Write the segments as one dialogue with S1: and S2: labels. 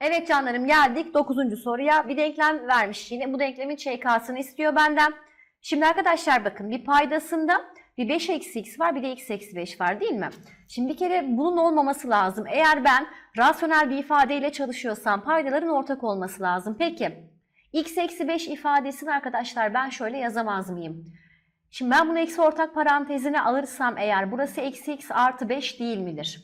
S1: Evet canlarım geldik 9. soruya. Bir denklem vermiş yine. Bu denklemin ÇK'sını istiyor benden. Şimdi arkadaşlar bakın bir paydasında bir 5 eksi x var bir de x eksi 5 var değil mi? Şimdi bir kere bunun olmaması lazım. Eğer ben rasyonel bir ifadeyle çalışıyorsam paydaların ortak olması lazım. Peki x eksi 5 ifadesini arkadaşlar ben şöyle yazamaz mıyım? Şimdi ben bunu eksi ortak parantezine alırsam eğer burası eksi x artı 5 değil midir?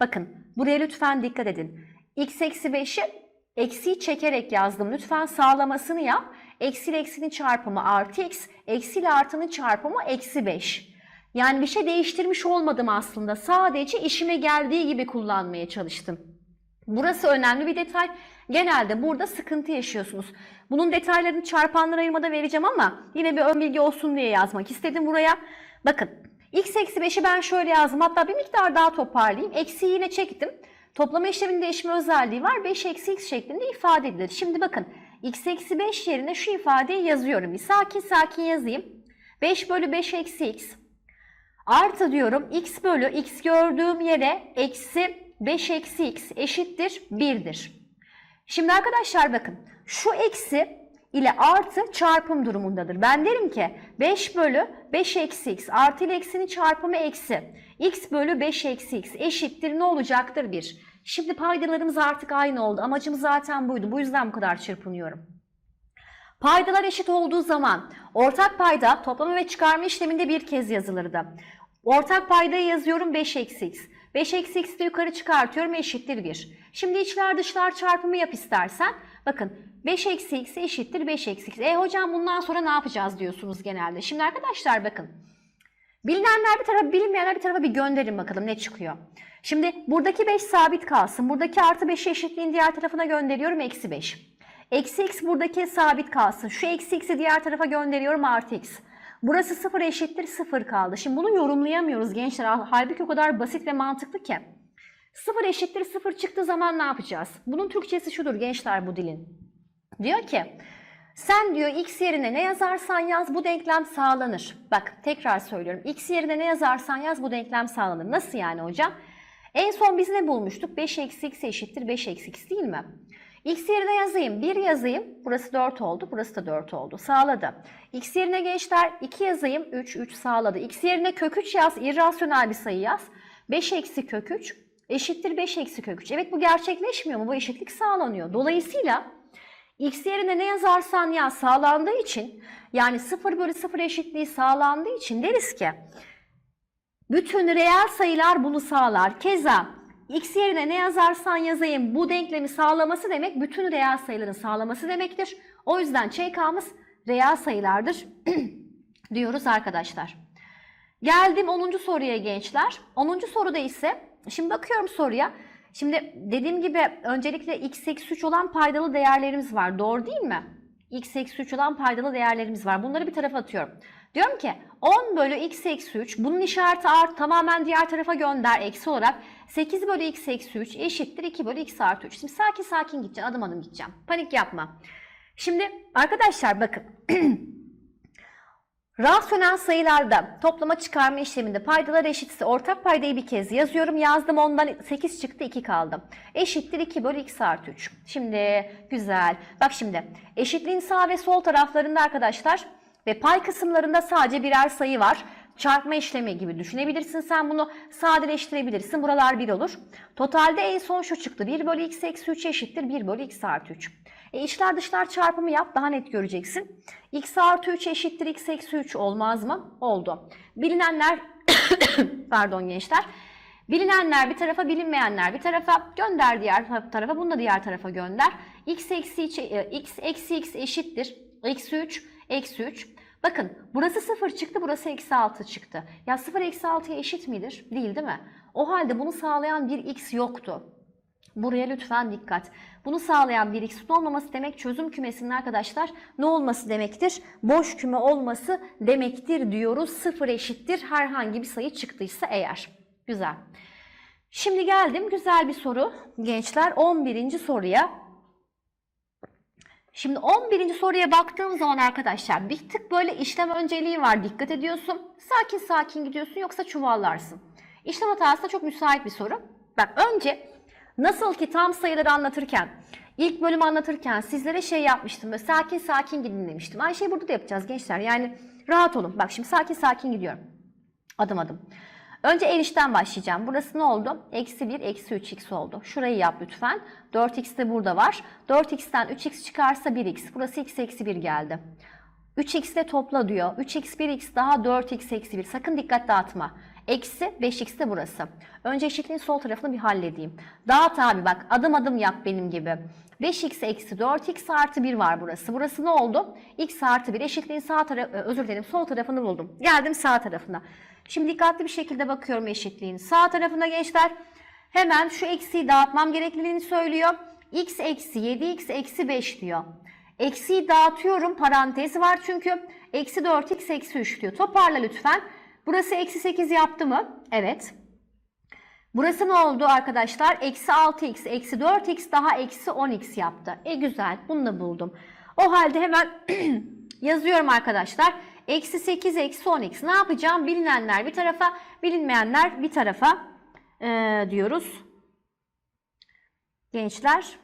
S1: Bakın buraya lütfen dikkat edin. X eksi 5'i eksiyi çekerek yazdım. Lütfen sağlamasını yap. Eksi ile eksinin çarpımı artı x, eksi ile artının çarpımı eksi 5. Yani bir şey değiştirmiş olmadım aslında. Sadece işime geldiği gibi kullanmaya çalıştım. Burası önemli bir detay. Genelde burada sıkıntı yaşıyorsunuz. Bunun detaylarını çarpanlar ayırmada vereceğim ama yine bir ön bilgi olsun diye yazmak istedim buraya. Bakın x eksi 5'i ben şöyle yazdım. Hatta bir miktar daha toparlayayım. Eksiyi yine çektim. Toplama işleminin değişme özelliği var. 5 eksi x şeklinde ifade edilir. Şimdi bakın x eksi 5 yerine şu ifadeyi yazıyorum. Bir sakin sakin yazayım. 5 bölü 5 eksi x artı diyorum x bölü x gördüğüm yere eksi 5 eksi x eşittir 1'dir. Şimdi arkadaşlar bakın şu eksi ile artı çarpım durumundadır. Ben derim ki 5 bölü 5 eksi x artı ile eksinin çarpımı eksi x bölü 5 eksi x eşittir ne olacaktır 1. Şimdi paydalarımız artık aynı oldu. Amacım zaten buydu. Bu yüzden bu kadar çırpınıyorum. Paydalar eşit olduğu zaman ortak payda toplama ve çıkarma işleminde bir kez yazılırdı. Ortak paydayı yazıyorum 5 eksi x. 5 eksi x'i de yukarı çıkartıyorum eşittir 1. Şimdi içler dışlar çarpımı yap istersen. Bakın 5 eksi x eşittir 5 eksi x. E hocam bundan sonra ne yapacağız diyorsunuz genelde. Şimdi arkadaşlar bakın. Bilinenler bir tarafa bilinmeyenler bir tarafa bir gönderin bakalım ne çıkıyor. Şimdi buradaki 5 sabit kalsın. Buradaki artı 5'i eşitliğin diğer tarafına gönderiyorum eksi 5. Eksi x buradaki sabit kalsın. Şu eksi x'i diğer tarafa gönderiyorum artı x. Burası 0 eşittir 0 kaldı. Şimdi bunu yorumlayamıyoruz gençler. Halbuki o kadar basit ve mantıklı ki. 0 eşittir 0 çıktığı zaman ne yapacağız? Bunun Türkçesi şudur gençler bu dilin. Diyor ki sen diyor x yerine ne yazarsan yaz bu denklem sağlanır. Bak tekrar söylüyorum. x yerine ne yazarsan yaz bu denklem sağlanır. Nasıl yani hocam? En son biz ne bulmuştuk? 5 eksi x eşittir 5 eksi x değil mi? X yerine yazayım. 1 yazayım. Burası 4 oldu. Burası da 4 oldu. Sağladı. X yerine gençler 2 yazayım. 3, 3 sağladı. X yerine kök 3 yaz. İrrasyonel bir sayı yaz. 5 eksi kök 3 eşittir 5 eksi kök 3. Evet bu gerçekleşmiyor mu? Bu eşitlik sağlanıyor. Dolayısıyla X yerine ne yazarsan yaz sağlandığı için yani 0 bölü 0 eşitliği sağlandığı için deriz ki bütün reel sayılar bunu sağlar. Keza x yerine ne yazarsan yazayım bu denklemi sağlaması demek bütün reel sayıların sağlaması demektir. O yüzden ÇK'mız reel sayılardır diyoruz arkadaşlar. Geldim 10. soruya gençler. 10. soruda ise şimdi bakıyorum soruya. Şimdi dediğim gibi öncelikle x eksi 3 olan paydalı değerlerimiz var. Doğru değil mi? x eksi 3 olan paydalı değerlerimiz var. Bunları bir tarafa atıyorum. Diyorum ki 10 bölü x eksi 3 bunun işareti art tamamen diğer tarafa gönder eksi olarak 8 bölü x eksi 3 eşittir 2 bölü x artı 3. Şimdi sakin sakin gideceğim adım adım gideceğim. Panik yapma. Şimdi arkadaşlar bakın. Rasyonel sayılarda toplama çıkarma işleminde paydalar eşitse ortak paydayı bir kez yazıyorum. Yazdım ondan 8 çıktı 2 kaldı. Eşittir 2 bölü x artı 3. Şimdi güzel. Bak şimdi eşitliğin sağ ve sol taraflarında arkadaşlar ve pay kısımlarında sadece birer sayı var. Çarpma işlemi gibi düşünebilirsin. Sen bunu sadeleştirebilirsin. Buralar 1 olur. Totalde en son şu çıktı. 1 bölü x eksi 3 eşittir 1 bölü x artı 3. E içler dışlar çarpımı yap daha net göreceksin. x artı 3 eşittir x eksi 3 olmaz mı? Oldu. Bilinenler pardon gençler. Bilinenler bir tarafa bilinmeyenler bir tarafa gönder diğer tarafa bunu da diğer tarafa gönder. x eksi x eksi x eşittir eksi 3 eksi 3. Bakın burası 0 çıktı burası eksi 6 çıktı. Ya 0 eksi 6'ya eşit midir? Değil değil mi? O halde bunu sağlayan bir x yoktu. Buraya lütfen dikkat. Bunu sağlayan bir x'in olmaması demek çözüm kümesinin arkadaşlar ne olması demektir? Boş küme olması demektir diyoruz. Sıfır eşittir herhangi bir sayı çıktıysa eğer. Güzel. Şimdi geldim güzel bir soru gençler 11. soruya. Şimdi 11. soruya baktığım zaman arkadaşlar bir tık böyle işlem önceliği var. Dikkat ediyorsun. Sakin sakin gidiyorsun yoksa çuvallarsın. İşlem hatasına çok müsait bir soru. Bak önce Nasıl ki tam sayıları anlatırken, ilk bölümü anlatırken sizlere şey yapmıştım. Böyle sakin sakin gidin demiştim. Aynı şeyi burada da yapacağız gençler. Yani rahat olun. Bak şimdi sakin sakin gidiyorum. Adım adım. Önce en içten başlayacağım. Burası ne oldu? Eksi 1, eksi 3x oldu. Şurayı yap lütfen. 4x de burada var. 4x'ten 3x çıkarsa 1x. Burası x eksi 1 geldi. 3x de topla diyor. 3x 1x daha 4x eksi 1. Sakın dikkat dağıtma. Eksi 5x de burası. Önce eşitliğin sol tarafını bir halledeyim. Dağıt abi bak adım adım yap benim gibi. 5x eksi 4x artı 1 var burası. Burası ne oldu? x artı 1 eşitliğin sağ tarafı, özür dilerim sol tarafını buldum. Geldim sağ tarafına. Şimdi dikkatli bir şekilde bakıyorum eşitliğin sağ tarafına gençler. Hemen şu eksiyi dağıtmam gerekliliğini söylüyor. x eksi 7x eksi 5 diyor. Eksiyi dağıtıyorum parantez var çünkü. Eksi 4x eksi 3 diyor. Toparla lütfen. Burası eksi 8 yaptı mı? Evet. Burası ne oldu arkadaşlar? Eksi 6x, eksi 4x daha eksi 10x yaptı. E güzel, bunu da buldum. O halde hemen yazıyorum arkadaşlar. Eksi 8, eksi 10x. Ne yapacağım? Bilinenler bir tarafa, bilinmeyenler bir tarafa ee, diyoruz. Gençler,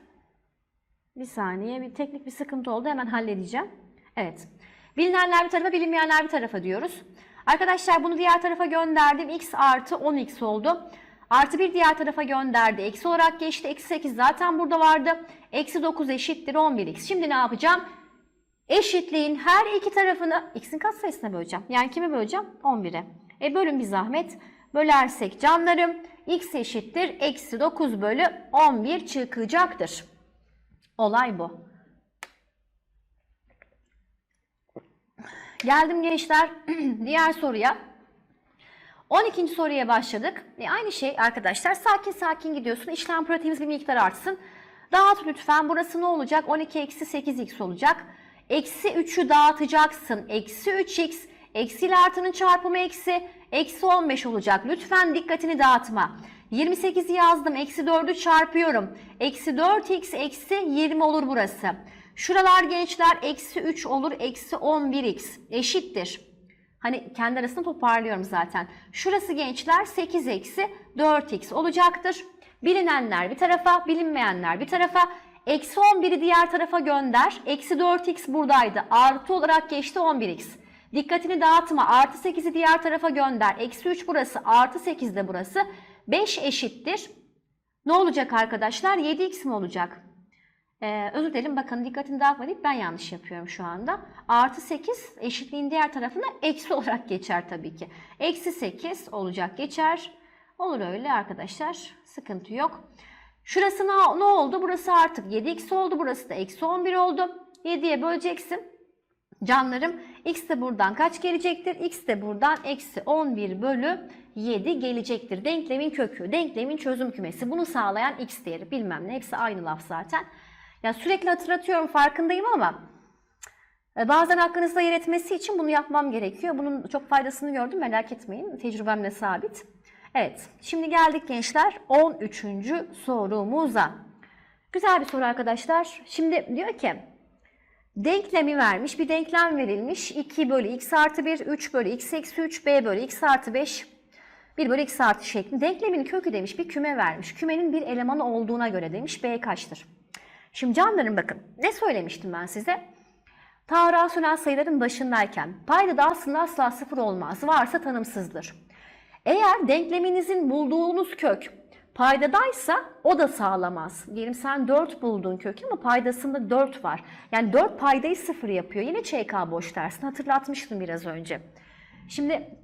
S1: bir saniye, bir teknik bir sıkıntı oldu. Hemen halledeceğim. Evet. Bilinenler bir tarafa, bilinmeyenler bir tarafa diyoruz. Arkadaşlar bunu diğer tarafa gönderdim. x artı 10x oldu. Artı bir diğer tarafa gönderdi. Eksi olarak geçti. Eksi 8 zaten burada vardı. Eksi 9 eşittir 11x. Şimdi ne yapacağım? Eşitliğin her iki tarafını x'in katsayısına böleceğim. Yani kimi böleceğim? 11'e. E bölün bir zahmet. Bölersek canlarım x eşittir. Eksi 9 bölü 11 çıkacaktır. Olay bu. Geldim gençler diğer soruya. 12. soruya başladık. E aynı şey arkadaşlar. Sakin sakin gidiyorsun. İşlem pratiğimiz bir miktar artsın. Dağıt lütfen. Burası ne olacak? 12 eksi 8x olacak. Eksi 3'ü dağıtacaksın. Eksi 3x. Eksi ile artının çarpımı eksi. Eksi 15 olacak. Lütfen dikkatini dağıtma. 28'i yazdım. Eksi 4'ü çarpıyorum. Eksi 4x eksi 20 olur burası. Şuralar gençler eksi 3 olur. Eksi 11x eşittir. Hani kendi arasında toparlıyorum zaten. Şurası gençler 8 eksi 4x olacaktır. Bilinenler bir tarafa, bilinmeyenler bir tarafa. Eksi 11'i diğer tarafa gönder. Eksi 4x buradaydı. Artı olarak geçti 11x. Dikkatini dağıtma. Artı 8'i diğer tarafa gönder. Eksi 3 burası. Artı 8 de burası. 5 eşittir. Ne olacak arkadaşlar? 7x mi olacak? Ee, özür dilerim bakın dikkatini dağıtma ben yanlış yapıyorum şu anda. Artı 8 eşitliğin diğer tarafına eksi olarak geçer tabii ki. Eksi 8 olacak geçer. Olur öyle arkadaşlar. Sıkıntı yok. Şurası ne, ne oldu? Burası artık 7x oldu. Burası da eksi 11 oldu. 7'ye böleceksin. Canlarım x de buradan kaç gelecektir? x de buradan eksi 11 bölü 7 gelecektir. Denklemin kökü, denklemin çözüm kümesi. Bunu sağlayan x değeri bilmem ne. Hepsi aynı laf zaten. Ya sürekli hatırlatıyorum farkındayım ama e, bazen aklınızda yer etmesi için bunu yapmam gerekiyor. Bunun çok faydasını gördüm merak etmeyin. Tecrübemle sabit. Evet şimdi geldik gençler 13. sorumuza. Güzel bir soru arkadaşlar. Şimdi diyor ki denklemi vermiş bir denklem verilmiş. 2 bölü x artı 1, 3 bölü x eksi 3, b bölü x artı 5, 1 bölü x artı şeklinde. Denklemin kökü demiş bir küme vermiş. Kümenin bir elemanı olduğuna göre demiş b kaçtır? Şimdi canlarım bakın ne söylemiştim ben size? Ta rasyonel sayıların başındayken paydada aslında asla sıfır olmaz. Varsa tanımsızdır. Eğer denkleminizin bulduğunuz kök paydadaysa o da sağlamaz. Diyelim sen 4 buldun kök ama paydasında 4 var. Yani 4 paydayı sıfır yapıyor. Yine ÇK boş dersin. Hatırlatmıştım biraz önce. Şimdi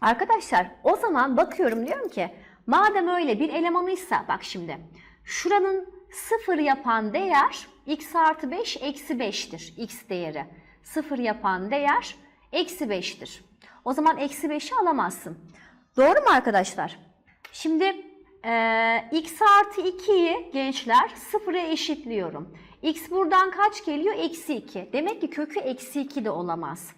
S1: arkadaşlar o zaman bakıyorum diyorum ki madem öyle bir elemanıysa bak şimdi şuranın 0 yapan değer x artı 5 eksi 5'tir x değeri. 0 yapan değer eksi 5'tir. O zaman eksi 5'i alamazsın. Doğru mu arkadaşlar? Şimdi e, x artı 2'yi gençler 0'a eşitliyorum. x buradan kaç geliyor? Eksi 2. Demek ki kökü eksi 2 de olamaz.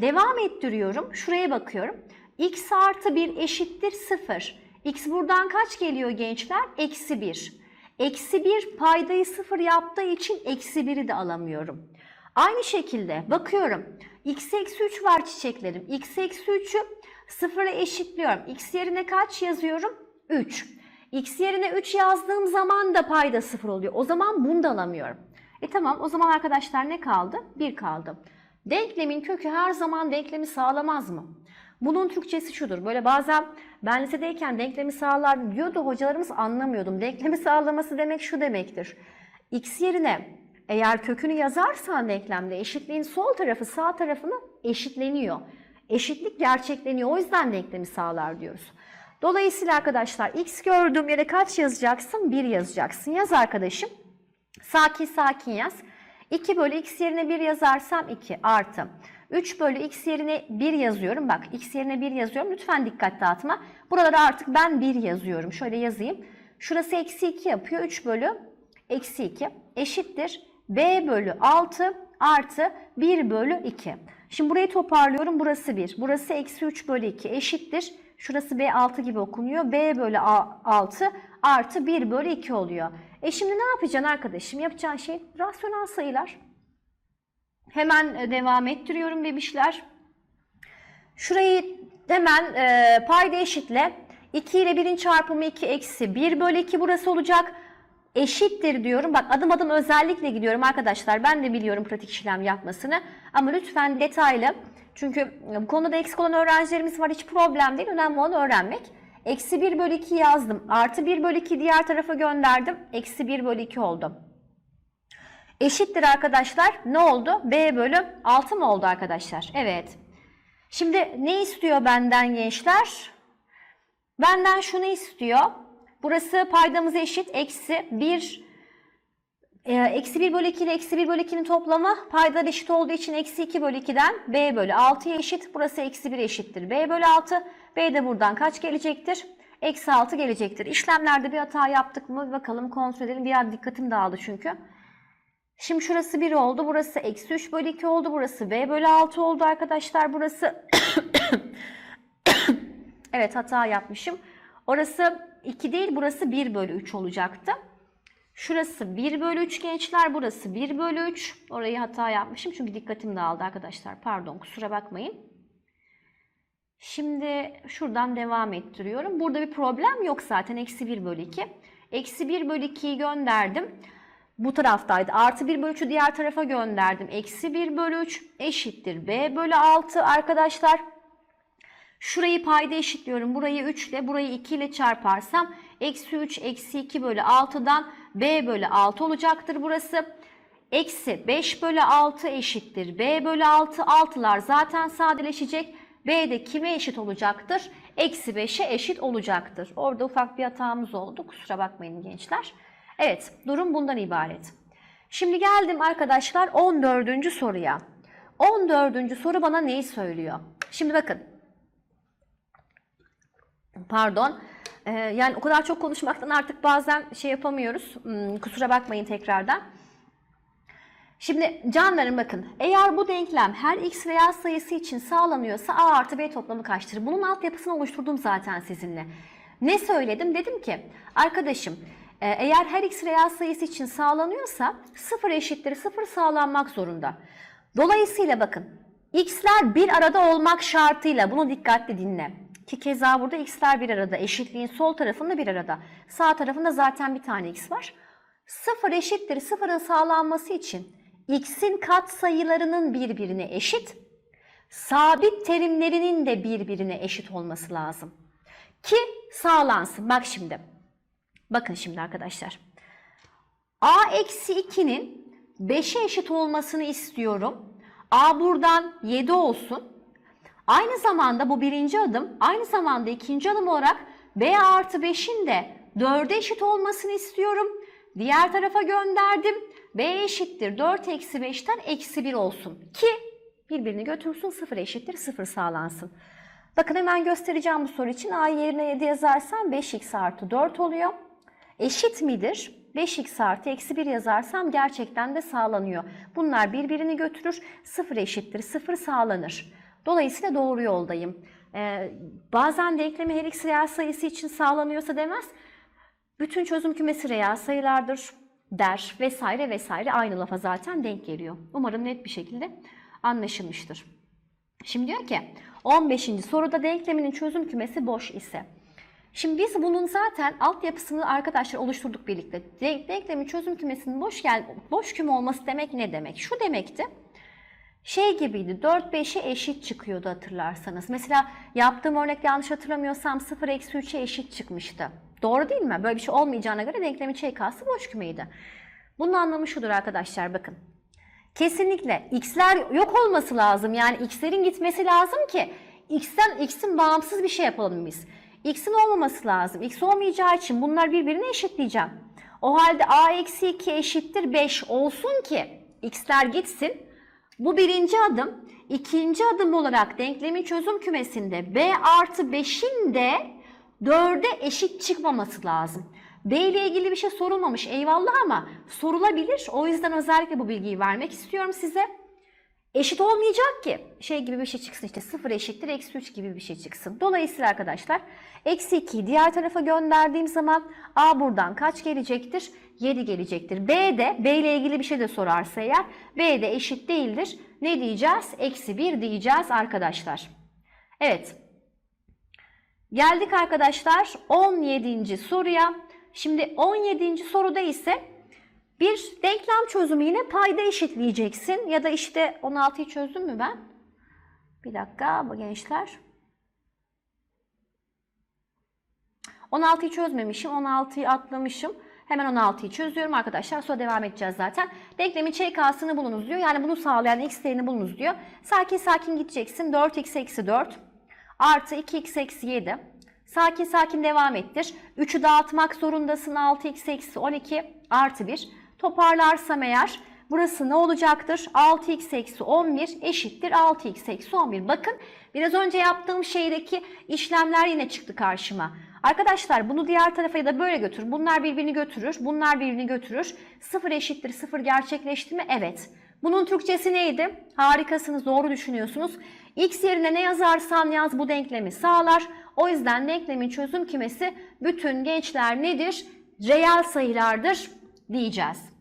S1: Devam ettiriyorum. Şuraya bakıyorum. x artı 1 eşittir 0. x buradan kaç geliyor gençler? Eksi 1. Eksi 1 paydayı 0 yaptığı için eksi 1'i de alamıyorum. Aynı şekilde bakıyorum. x eksi 3 var çiçeklerim. x eksi 3'ü 0'a eşitliyorum. x yerine kaç yazıyorum? 3. X yerine 3 yazdığım zaman da payda 0 oluyor. O zaman bunu da alamıyorum. E tamam o zaman arkadaşlar ne kaldı? 1 kaldı. Denklemin kökü her zaman denklemi sağlamaz mı? Bunun Türkçesi şudur. Böyle bazen ben lisedeyken denklemi sağlar diyordu hocalarımız anlamıyordum. Denklemi sağlaması demek şu demektir. X yerine eğer kökünü yazarsan denklemde eşitliğin sol tarafı sağ tarafını eşitleniyor. Eşitlik gerçekleniyor. O yüzden denklemi sağlar diyoruz. Dolayısıyla arkadaşlar x gördüğüm yere kaç yazacaksın? 1 yazacaksın. Yaz arkadaşım. Sakin sakin yaz. 2 bölü x yerine 1 yazarsam 2 artı. 3 bölü x yerine 1 yazıyorum. Bak x yerine 1 yazıyorum. Lütfen dikkat dağıtma. Buralara artık ben 1 yazıyorum. Şöyle yazayım. Şurası eksi 2 yapıyor. 3 bölü eksi 2 eşittir. b bölü 6 artı 1 bölü 2. Şimdi burayı toparlıyorum. Burası 1. Burası eksi 3 bölü 2 eşittir. Şurası B6 gibi okunuyor. B bölü 6 artı 1 bölü 2 oluyor. E şimdi ne yapacaksın arkadaşım? Yapacağın şey rasyonel sayılar. Hemen e, devam ettiriyorum bebişler. Şurayı hemen e, payda eşitle. 2 ile 1'in çarpımı 2 eksi 1 bölü 2 burası olacak. Eşittir diyorum. Bak adım adım özellikle gidiyorum arkadaşlar. Ben de biliyorum pratik işlem yapmasını. Ama lütfen detaylı. Çünkü bu konuda eksik olan öğrencilerimiz var. Hiç problem değil. Önemli olan öğrenmek. Eksi 1 bölü 2 yazdım. Artı 1 bölü 2 diğer tarafa gönderdim. Eksi 1 bölü 2 oldu. Eşittir arkadaşlar. Ne oldu? B bölü 6 mı oldu arkadaşlar? Evet. Şimdi ne istiyor benden gençler? Benden şunu istiyor. Burası paydamız eşit. Eksi 1 e, Eksi 1 bölü 2 ile eksi 1 bölü 2'nin toplamı paydalar eşit olduğu için eksi 2 bölü 2'den b bölü 6'ya eşit. Burası eksi 1 eşittir. b bölü 6. b de buradan kaç gelecektir? Eksi 6 gelecektir. İşlemlerde bir hata yaptık mı? Bakalım kontrol edelim. Biraz dikkatim dağıldı çünkü. Şimdi şurası 1 oldu. Burası eksi 3 bölü 2 oldu. Burası b bölü 6 oldu arkadaşlar. Burası evet hata yapmışım. Orası 2 değil burası 1 bölü 3 olacaktı. Şurası 1 bölü 3 gençler. Burası 1 bölü 3. Orayı hata yapmışım çünkü dikkatim dağıldı arkadaşlar. Pardon kusura bakmayın. Şimdi şuradan devam ettiriyorum. Burada bir problem yok zaten. Eksi 1 bölü 2. Eksi 1 bölü 2'yi gönderdim. Bu taraftaydı. Artı 1 bölü 3'ü diğer tarafa gönderdim. Eksi 1 bölü 3 eşittir. B bölü 6 arkadaşlar. Şurayı payda eşitliyorum. Burayı 3 ile burayı 2 ile çarparsam eksi 3 eksi 2 bölü 6'dan b bölü 6 olacaktır burası. Eksi 5 bölü 6 eşittir. b bölü 6 6'lar zaten sadeleşecek. b de kime eşit olacaktır? Eksi 5'e eşit olacaktır. Orada ufak bir hatamız oldu. Kusura bakmayın gençler. Evet durum bundan ibaret. Şimdi geldim arkadaşlar 14. soruya. 14. soru bana neyi söylüyor? Şimdi bakın. Pardon. Ee, yani o kadar çok konuşmaktan artık bazen şey yapamıyoruz. Hmm, kusura bakmayın tekrardan. Şimdi canlarım bakın. Eğer bu denklem her x reel sayısı için sağlanıyorsa a artı b toplamı kaçtır? Bunun altyapısını oluşturdum zaten sizinle. Ne söyledim? Dedim ki arkadaşım eğer her x reel sayısı için sağlanıyorsa 0 eşittir 0 sağlanmak zorunda. Dolayısıyla bakın x'ler bir arada olmak şartıyla bunu dikkatli dinle. Ki keza burada x'ler bir arada. Eşitliğin sol tarafında bir arada. Sağ tarafında zaten bir tane x var. 0 eşittir 0'ın sağlanması için x'in katsayılarının birbirine eşit, sabit terimlerinin de birbirine eşit olması lazım. Ki sağlansın. Bak şimdi. Bakın şimdi arkadaşlar. a eksi 2'nin 5'e eşit olmasını istiyorum. a buradan 7 olsun. Aynı zamanda bu birinci adım, aynı zamanda ikinci adım olarak b artı 5'in de 4'e eşit olmasını istiyorum. Diğer tarafa gönderdim. b eşittir 4 eksi 5'ten eksi 1 olsun ki birbirini götürsün 0 eşittir 0 sağlansın. Bakın hemen göstereceğim bu soru için a yerine 7 yazarsam 5x artı 4 oluyor. Eşit midir? 5x artı eksi 1 yazarsam gerçekten de sağlanıyor. Bunlar birbirini götürür. 0 eşittir 0 sağlanır. Dolayısıyla doğru yoldayım. Ee, bazen denklemi her x reel sayısı için sağlanıyorsa demez. Bütün çözüm kümesi reel sayılardır der vesaire vesaire aynı lafa zaten denk geliyor. Umarım net bir şekilde anlaşılmıştır. Şimdi diyor ki 15. soruda denkleminin çözüm kümesi boş ise. Şimdi biz bunun zaten altyapısını arkadaşlar oluşturduk birlikte. Denk- Denklemin çözüm kümesinin boş gel boş küme olması demek ne demek? Şu demekti. Şey gibiydi 4 5'e eşit çıkıyordu hatırlarsanız. Mesela yaptığım örnekte yanlış hatırlamıyorsam 0 eksi 3'e eşit çıkmıştı. Doğru değil mi? Böyle bir şey olmayacağına göre denklemin ÇK'sı boş kümeydi. Bunun anlamı şudur arkadaşlar bakın. Kesinlikle x'ler yok olması lazım. Yani x'lerin gitmesi lazım ki x'ten x'in bağımsız bir şey yapalım biz. X'in olmaması lazım. x olmayacağı için bunlar birbirine eşitleyeceğim. O halde a eksi 2 eşittir 5 olsun ki x'ler gitsin. Bu birinci adım. İkinci adım olarak denklemin çözüm kümesinde b artı 5'in de 4'e eşit çıkmaması lazım. B ile ilgili bir şey sorulmamış eyvallah ama sorulabilir. O yüzden özellikle bu bilgiyi vermek istiyorum size. Eşit olmayacak ki şey gibi bir şey çıksın işte 0 eşittir eksi 3 gibi bir şey çıksın. Dolayısıyla arkadaşlar eksi 2'yi diğer tarafa gönderdiğim zaman A buradan kaç gelecektir? 7 gelecektir. B de B ile ilgili bir şey de sorarsa eğer B de eşit değildir. Ne diyeceğiz? Eksi 1 diyeceğiz arkadaşlar. Evet. Geldik arkadaşlar 17. soruya. Şimdi 17. soruda ise bir denklem çözümü yine payda eşitleyeceksin. Ya da işte 16'yı çözdüm mü ben? Bir dakika bu gençler. 16'yı çözmemişim. 16'yı atlamışım. Hemen 16'yı çözüyorum arkadaşlar. Sonra devam edeceğiz zaten. Denklemin ÇK'sını bulunuz diyor. Yani bunu sağlayan x değerini bulunuz diyor. Sakin sakin gideceksin. 4x eksi 4 artı 2x eksi 7. Sakin sakin devam ettir. 3'ü dağıtmak zorundasın. 6x eksi 12 artı 1. Toparlarsam eğer burası ne olacaktır? 6x eksi 11 eşittir 6x eksi 11. Bakın biraz önce yaptığım şeydeki işlemler yine çıktı karşıma. Arkadaşlar bunu diğer tarafa ya da böyle götür. Bunlar birbirini götürür. Bunlar birbirini götürür. 0 eşittir 0 gerçekleşti mi? Evet. Bunun Türkçesi neydi? Harikasınız, doğru düşünüyorsunuz. X yerine ne yazarsan yaz bu denklemi sağlar. O yüzden denklemin çözüm kümesi bütün gençler nedir? Reel sayılardır diyeceğiz.